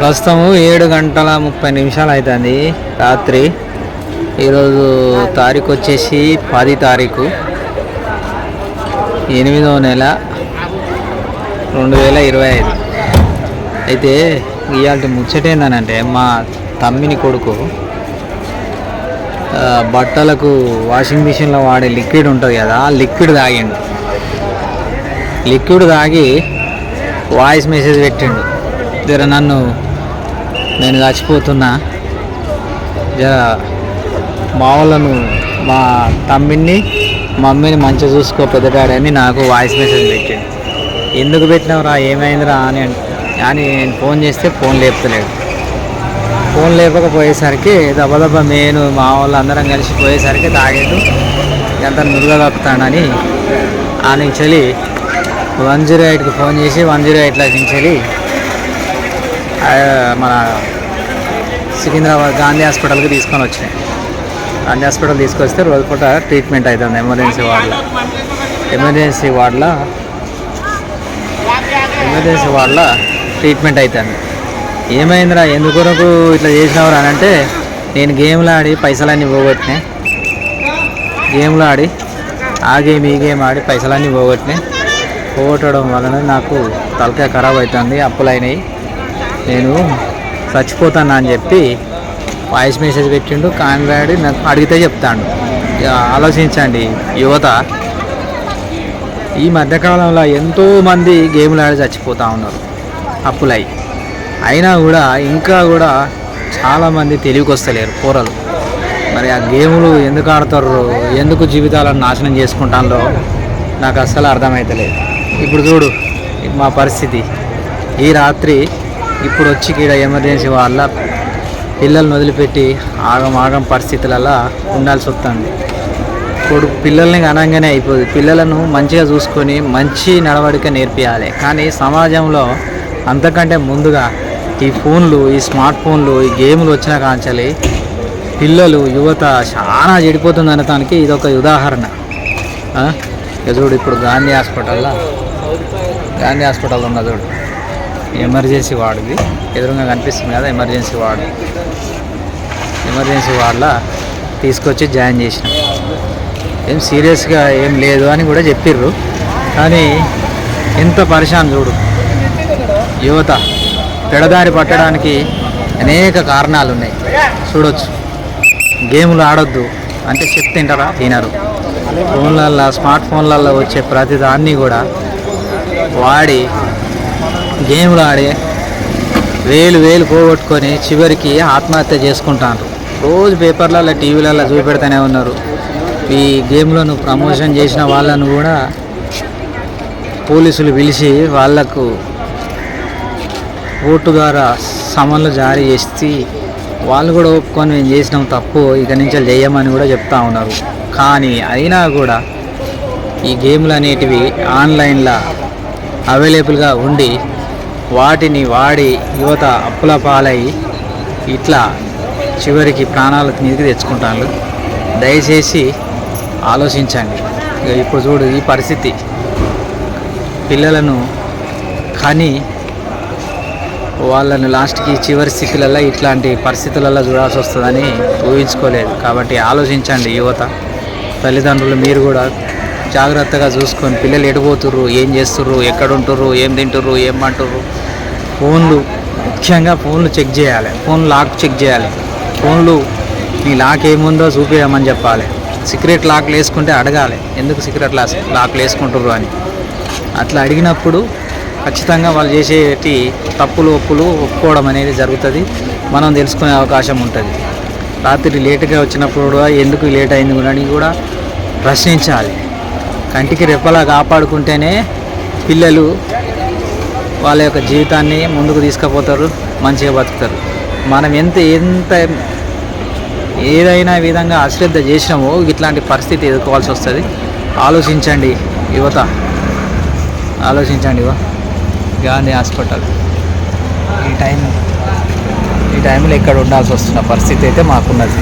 ప్రస్తుతము ఏడు గంటల ముప్పై నిమిషాలు అవుతుంది రాత్రి. ఈరోజు తారీఖు వచ్చేసి పది తారీఖు. ఎనిమిదవ నెల రెండు వేల ఇరవై ఐదు. అయితే ఇవాళ ముచ్చటేందనంటే మా తమ్మిని కొడుకు బట్టలకు వాషింగ్ మిషన్లో వాడే లిక్విడ్ ఉంటుంది కదా ఆ లిక్విడ్ తాగిండు. లిక్విడ్ తాగి వాయిస్ మెసేజ్ పెట్టిండు. జర నన్ను నేను చచ్చిపోతున్నా. జరా మా వాళ్ళను మా తమ్మిని మమ్మీని మంచిగా చూసుకో పెద్దడాడని నాకు వాయిస్ మెసేజ్ పెట్టాడు ఎందుకు పెట్టినావురా ఏమైందిరా అని అని నేను ఫోన్ చేస్తే ఫోన్ లేపుతలేడు. ఫోన్ లేపకపోయేసరికి దెబ్బ నేను మా వాళ్ళు అందరం కలిసి పోయేసరికి తాగేదు ఎంత నురుగా తప్పుతాడని ఆ నుంచి వన్ జీరో ఎయిట్కి ఫోన్ చేసి వన్ జీరో ఎయిట్లో నుంచి మన సికింద్రాబాద్ గాంధీ హాస్పిటల్కి తీసుకొని వచ్చినాయి. గాంధీ హాస్పిటల్ తీసుకొస్తే రోజు పూట ట్రీట్మెంట్ అవుతుంది ఎమర్జెన్సీ వార్డులో. ఎమర్జెన్సీ వార్డులో ఎమర్జెన్సీ వార్డులో ట్రీట్మెంట్ అవుతుంది ఏమైందిరా ఎందుకొరకు ఇట్లా చేసినవరా అని అంటే నేను గేమ్లు ఆడి పైసలన్నీ పోగొట్టినాయి గేమ్లు ఆడి ఆ గేమ్ ఈ గేమ్ ఆడి పైసలన్నీ పోగొట్టినాయి పోగొట్టడం వలన నాకు తలకాయ ఖరాబ్ అవుతుంది అప్పులైనవి నేను చచ్చిపోతాను అని చెప్పి వాయిస్ మెసేజ్ పెట్టిండు. కాన్వాడి నాకు అడిగితే చెప్తాడు. ఆలోచించండి యువత. ఈ మధ్యకాలంలో ఎంతోమంది గేములు గేమ్లు ఆడి చచ్చిపోతూ ఉన్నారు. అప్పులై. అయినా కూడా ఇంకా కూడా చాలామంది తెలివికి వస్తలేరు కూరలు మరి ఆ గేములు ఎందుకు ఆడతారు ఎందుకు జీవితాలను నాశనం చేసుకుంటానో నాకు అస్సలు అర్థమవుతలేదు ఇప్పుడు చూడు మా పరిస్థితి. ఈ రాత్రి ఇప్పుడు వచ్చి ఇక్కడ ఎమర్జెన్సీ వాళ్ళ పిల్లల్ని వదిలిపెట్టి ఆగం ఆగం పరిస్థితులలో ఉండాల్సి వస్తుంది. ఇప్పుడు పిల్లల్ని అనగానే అయిపోదు. పిల్లలను మంచిగా చూసుకొని మంచి నడవడిక నేర్పియాలి. కానీ సమాజంలో అంతకంటే ముందుగా ఈ ఫోన్లు ఈ స్మార్ట్ ఫోన్లు ఈ గేమ్లు వచ్చిన కాంచాలి పిల్లలు యువత చాలా చెడిపోతుంది అనటానికి ఇది ఒక ఉదాహరణ. ఆ? చూడు ఇప్పుడు గాంధీ హాస్పిటల్లో గాంధీ హాస్పిటల్ ఉన్న చూడు. ఎమర్జెన్సీ వార్డుది. ఎదురుగా కనిపిస్తుంది కదా ఎమర్జెన్సీ వార్డు. ఎమర్జెన్సీ వార్డులో తీసుకొచ్చి జాయిన్ చేసిన. ఏం సీరియస్గా ఏం లేదు అని కూడా చెప్పిర్రు. కానీ ఎంత పరిశాన్ చూడు. యువత పెడదారి పట్టడానికి అనేక కారణాలు ఉన్నాయి చూడొచ్చు. గేములు ఆడొద్దు అంటే చెప్తే తింటారా తినరు ఫోన్లల్లో స్మార్ట్ ఫోన్లలో వచ్చే ప్రతి దాన్ని కూడా వాడి గేమ్లు ఆడి వేలు వేలు పోగొట్టుకొని చివరికి ఆత్మహత్య చేసుకుంటాను రోజు పేపర్లలో టీవీలలో చూపెడతానే ఉన్నారు. ఈ గేమ్లను ప్రమోషన్ చేసిన వాళ్ళను కూడా పోలీసులు పిలిచి వాళ్ళకు ఓటు ద్వారా సమన్లు జారీ చేసి వాళ్ళు కూడా ఒప్పుకొని మేము చేసినాం తప్పు ఇక నుంచి చేయమని కూడా చెప్తా ఉన్నారు. కానీ అయినా కూడా ఈ గేమ్లు అనేటివి ఆన్లైన్లో అవైలబుల్గా ఉండి వాటిని వాడి యువత అప్పుల పాలై ఇట్లా చివరికి ప్రాణాల మీదకి తెచ్చుకుంటాను దయచేసి ఆలోచించండి. ఇక ఇప్పుడు చూడు ఈ పరిస్థితి. పిల్లలను కానీ వాళ్ళని లాస్ట్కి చివరి స్థితిలలో ఇట్లాంటి పరిస్థితులలో చూడాల్సి వస్తుందని ఊహించుకోలేదు. కాబట్టి ఆలోచించండి యువత. తల్లిదండ్రులు మీరు కూడా జాగ్రత్తగా చూసుకొని పిల్లలు ఎడిపోతుర్రు ఏం చేస్తుర్రు ఎక్కడుంటుర్రు ఏం తింటుర్రు ఏం అంటుర్రు ఫోన్లు ముఖ్యంగా ఫోన్లు చెక్ చేయాలి. ఫోన్ లాక్ చెక్ చేయాలి. ఫోన్లు మీ లాక్ ఏముందో చూపించమని చెప్పాలి. సీక్రెట్ లాక్లు వేసుకుంటే అడగాలి. ఎందుకు సీక్రెట్ లాస్ లాక్లు వేసుకుంటుర్రు అని. అట్లా అడిగినప్పుడు ఖచ్చితంగా వాళ్ళు చేసేటి తప్పులు ఒప్పులు ఒప్పుకోవడం అనేది జరుగుతుంది. మనం తెలుసుకునే అవకాశం ఉంటుంది. రాత్రి లేటుగా వచ్చినప్పుడు కూడా ఎందుకు లేట్ అయింది కూడా అని కూడా ప్రశ్నించాలి. కంటికి రెప్పలా కాపాడుకుంటేనే పిల్లలు వాళ్ళ యొక్క జీవితాన్ని ముందుకు తీసుకుపోతారు మంచిగా బతుకుతారు. మనం ఎంత ఎంత ఏదైనా విధంగా అశ్రద్ధ చేసినామో ఇట్లాంటి పరిస్థితి ఎదుర్కోవాల్సి వస్తుంది. ఆలోచించండి యువత. ఆలోచించండి గాంధీ హాస్పిటల్. ఈ టైం ఈ టైంలో ఇక్కడ ఉండాల్సి వస్తున్న పరిస్థితి అయితే మాకున్నది.